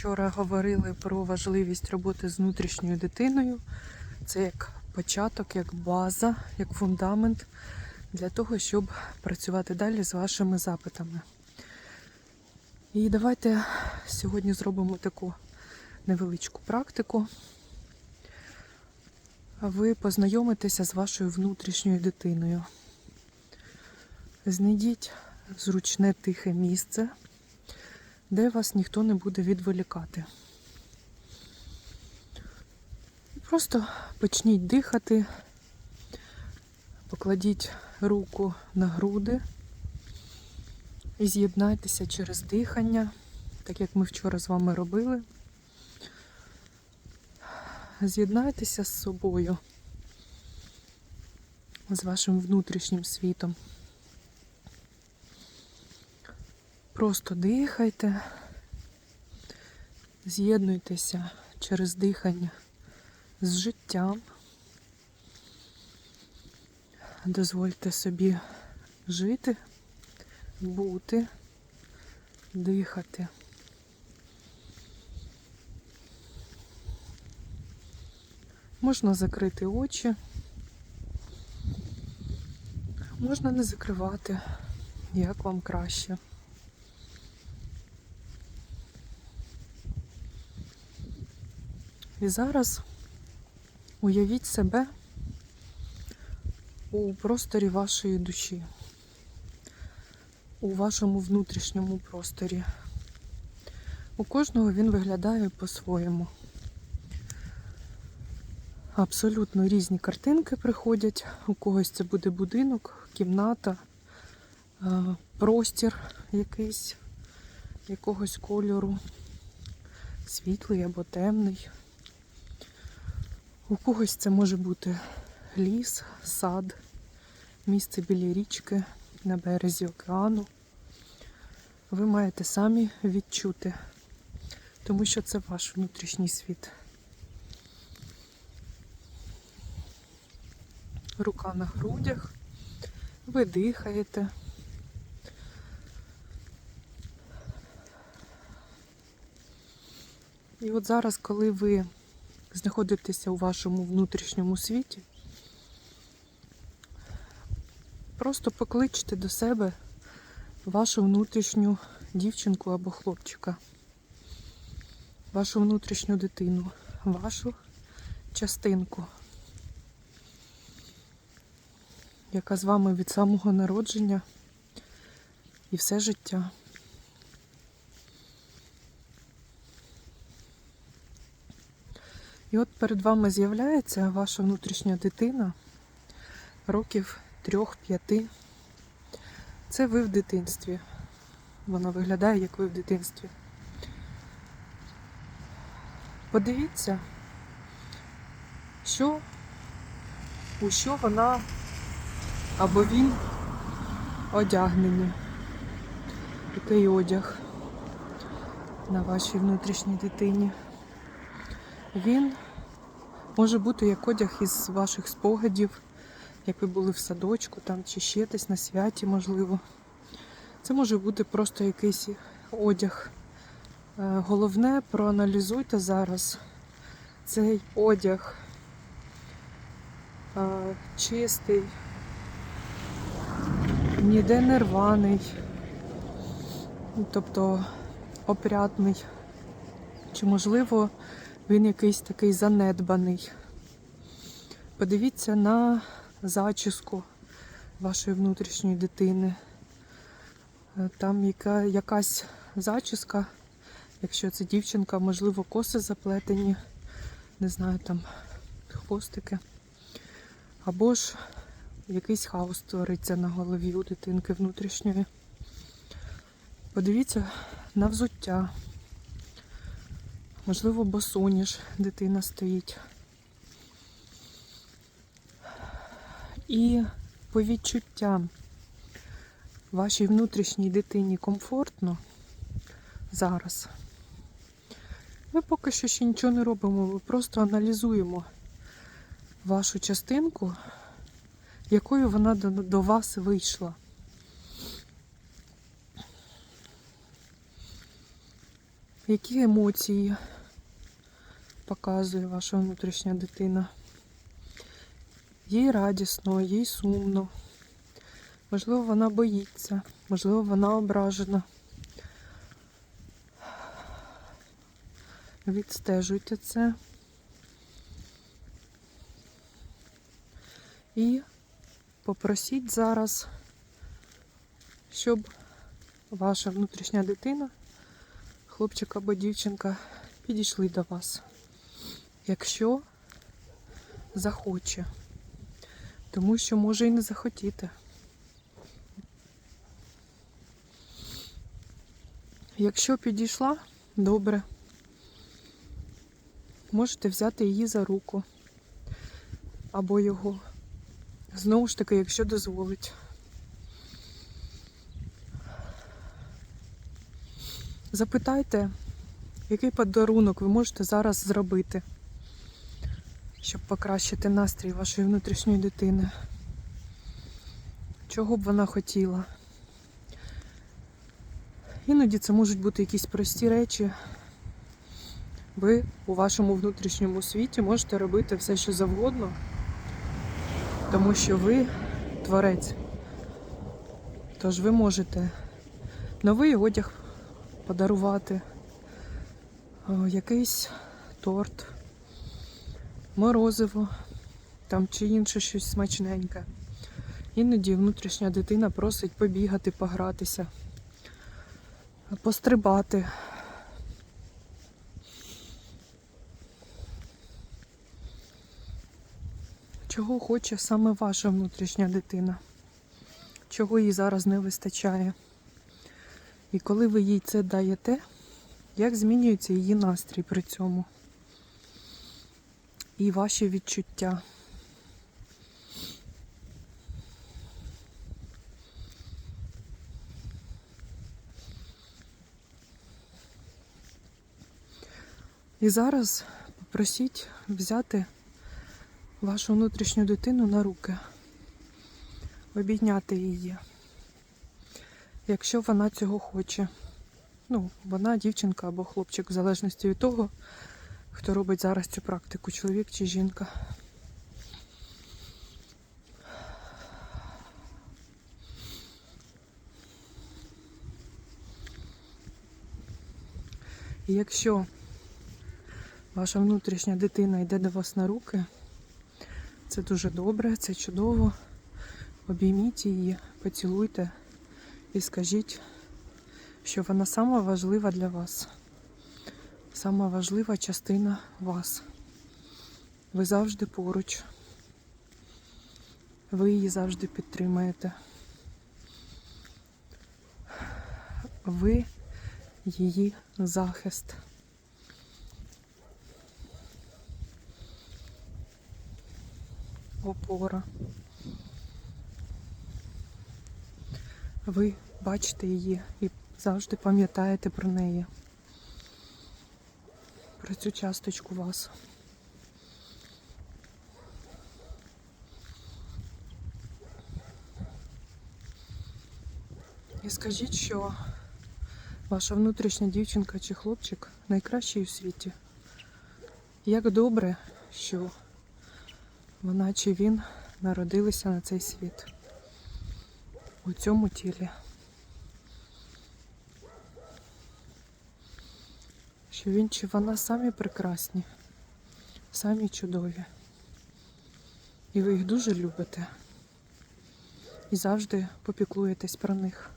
вчора говорили про важливість роботи з внутрішньою дитиною. Це як початок, як база, як фундамент для того, щоб працювати далі з вашими запитами. І давайте сьогодні зробимо таку невеличку практику. Ви познайомитеся з вашою внутрішньою дитиною. Знайдіть зручне тихе місце, де вас ніхто не буде відволікати. Просто почніть дихати, покладіть руку на груди і з'єднайтеся через дихання, так як ми вчора з вами робили. З'єднайтеся з собою, з вашим внутрішнім світом. Просто дихайте, з'єднуйтеся через дихання з життям. Дозвольте собі жити, бути, дихати. Можна закрити очі, можна не закривати, як вам краще. І зараз уявіть себе у просторі вашої душі, у вашому внутрішньому просторі. У кожного він виглядає по-своєму. Абсолютно різні картинки приходять. У когось це буде будинок, кімната, е, простір якийсь якогось кольору, світлий або темний. У когось це може бути ліс, сад, місце біля річки, на березі океану. Ви маєте самі відчути, тому що це ваш внутрішній світ. Рука на грудях, ви дихаєте. І от зараз, коли ви знаходитеся у вашому внутрішньому світі, просто покличте до себе вашу внутрішню дівчинку або хлопчика, вашу внутрішню дитину, вашу частинку, яка з вами від самого народження і все життя. І от перед вами з'являється ваша внутрішня дитина років трьох-п'яти. Це ви в дитинстві. Вона виглядає, як ви в дитинстві. Подивіться, що, у що вона або він одягнені. Який одяг на вашій внутрішній дитині. Він може бути як одяг із ваших спогадів, як ви були в садочку там, чи ще десь на святі, можливо. Це може бути просто якийсь одяг. Е, Головне, проаналізуйте зараз цей одяг е, чистий, ніде не рваний, тобто опрятний. Чи можливо він якийсь такий занедбаний. Подивіться на зачіску вашої внутрішньої дитини. Е, Там яка, якась зачіска, якщо це дівчинка, можливо, коси заплетені, не знаю, там хвостики. Або ж якийсь хаос твориться на голові у дитинки внутрішньої. Подивіться на взуття. Можливо, босоніж дитина стоїть. І по відчуттям вашій внутрішній дитині комфортно зараз. Ми поки що ще нічого не робимо, ми просто аналізуємо вашу частинку, якою вона до, вас вийшла. Які емоції показує ваша внутрішня дитина? Їй радісно, їй сумно. Можливо, вона боїться, можливо, вона ображена. Відстежуйте це. І попросіть зараз, щоб ваша внутрішня дитина, хлопчик або дівчинка, підійшли до вас, якщо захоче. Тому що може і не захотіти. Якщо підійшла, добре. Можете взяти її за руку або його. Знову ж таки, якщо дозволить. Запитайте, який подарунок ви можете зараз зробити, щоб покращити настрій вашої внутрішньої дитини. Чого б вона хотіла? Іноді це можуть бути якісь прості речі. Ви у вашому внутрішньому світі можете робити все, що завгодно, тому що ви творець. Тож ви можете новий одяг подарувати, якийсь торт, морозиво там чи інше щось смачненьке. Іноді внутрішня дитина просить побігати, погратися, пострибати. Чого хоче саме ваша внутрішня дитина? Чого їй зараз не вистачає? І коли ви їй це даєте, як змінюється її настрій при цьому? І ваші відчуття? І зараз попросіть взяти вашу внутрішню дитину на руки, обійняти її, якщо вона цього хоче. Ну, вона дівчинка або хлопчик, в залежності від того, хто робить зараз цю практику, чоловік чи жінка. І якщо ваша внутрішня дитина йде до вас на руки, це дуже добре, це чудово. Обійміть її, поцілуйте і скажіть, що вона сама важлива для вас. Сама важлива частина вас. Ви завжди поруч. Ви її завжди підтримаєте. Ви її захист. опора. Ви бачите її і завжди пам'ятаєте про неї, про цю часточку вас. І скажіть, що ваша внутрішня дівчинка чи хлопчик найкращий у світі. Як добре, що вона чи він народилися на цей світ у цьому тілі. Що він чи вона самі прекрасні, самі чудові. І ви їх дуже любите. І завжди попіклуєтесь про них.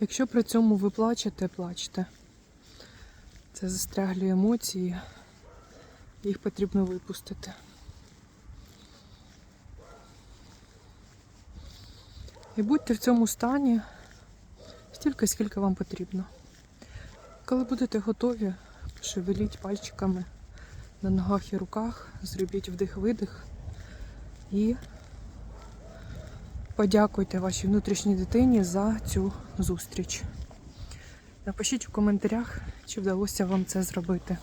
Якщо при цьому ви плачете, плачте. Це застряглі емоції, їх потрібно випустити. І будьте в цьому стані стільки, скільки вам потрібно. Коли будете готові, шевеліть пальчиками на ногах і руках, зробіть вдих-видих і подякуйте вашій внутрішній дитині за цю зустріч. Напишіть у коментарях, чи вдалося вам це зробити.